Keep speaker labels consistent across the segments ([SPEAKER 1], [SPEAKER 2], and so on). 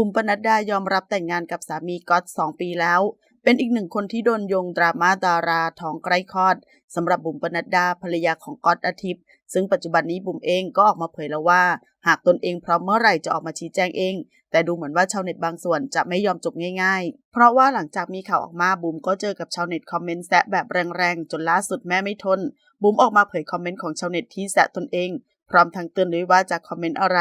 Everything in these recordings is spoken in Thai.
[SPEAKER 1] บุ๋มปนัดดายอมรับแต่งงานกับสามีก๊อตสองปีแล้ว เป็นอีกหนึ่งคนที่โดนโยงดราม่าดาราท้องใกล้คลอดสำหรับบุ๋มปนัดดาภรรยาของก๊อตอาทิตย์ ซึ่งปัจจุบันนี้บุ๋มเองก็ออกมาเผยแล้วว่า หากตนเองพร้อมเมื่อไหร่จะออกมาชี้แจงเอง แต่ดูเหมือนว่าชาวเน็ตบางส่วนจะไม่ยอมจบง่ายๆ เพราะว่าหลังจากมีข่าวออกมาบุ๋มก็เจอกับชาวเน็ตคอมเมนต์แซะแบบแรงๆ จนล่าสุดแม่ไม่ทนบุ๋มออกมาเผยคอมเมนต์ของชาวเน็ตที่แซะตนเอง พร้อมทั้งเตือนด้วยว่าจะคอมเมนต์อะไร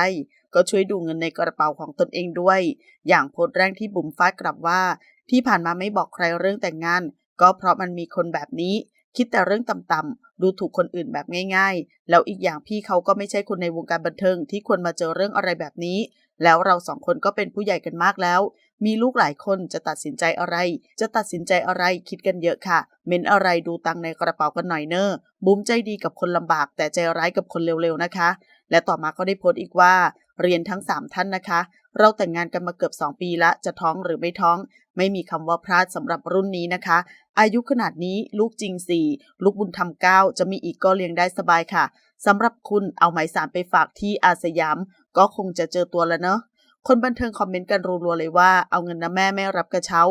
[SPEAKER 1] ก็ช่วยดูเงินในกระเป๋าของตนเองด้วย อย่างโพสต์แรกที่บุ๋มฟาดกลับว่า ที่ผ่านมาไม่บอกใครเรื่องแต่งงาน ก็เพราะมันมีคนแบบนี้ คิดแต่เรื่องต่ำๆดูถูกคนอื่นแบบง่าย ๆ แล้วอีกอย่างพี่เขาก็ไม่ใช่คนในวงการบันเทิงที่ควรมาเจอเรื่องอะไรแบบนี้ แล้วเราสองคนก็เป็นผู้ใหญ่กันมากแล้ว มีลูกหลายคนจะตัดสินใจอะไร จะตัดสินใจอะไรคิดกันเยอะค่ะ เม้นอะไรดูตังในกระเป๋ากันหน่อยเนอะบุ้มใจดีกับคนลำบาก แต่ใจร้ายกับคนเร็วๆนะคะ และต่อมาก็ได้โพสต์อีกว่า เรียนทั้ง 3 ท่านนะคะ เราแต่งงานกันมาเกือบ 2 ปีละจะท้องหรือไม่ท้อง ไม่มีคำว่าพลาดสำหรับรุ่นนี้นะคะ อายุขนาดนี้ลูกจริง 4 ลูกบุญธรรม9จะมีอีกก็เลี้ยงได้สบายค่ะสำหรับคุณเอาหมายสารไปฝากที่อาสยาม ก็คงจะเจอตัวแล้วเนอะคนบันเทิงคอมเมนต์กันรัวๆเลยว่าเอาเงินนะแม่ไม่รับกระเช้า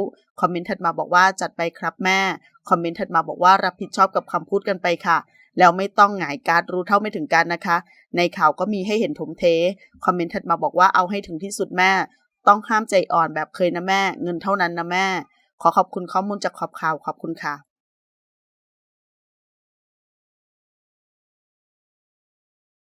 [SPEAKER 1] คอมเมนต์ถัดมาบอกว่าจัดไปครับแม่ คอมเมนต์ถัดมาบอกว่ารับผิดชอบกับคำพูดกันไปค่ะ แล้วไม่ต้องหงายการรู้เท่าไม่ถึงการนะคะ ในข่าวก็มีให้เห็นถมเท คอมเมนต์ถัดมาบอกว่าเอาให้ถึงที่สุดแม่ ต้องห้ามใจอ่อนแบบเคยนะแม่ เงินเท่านั้นนะแม่ ขอขอบคุณข้อมูลจากขอบข่าวขอบคุณค่ะ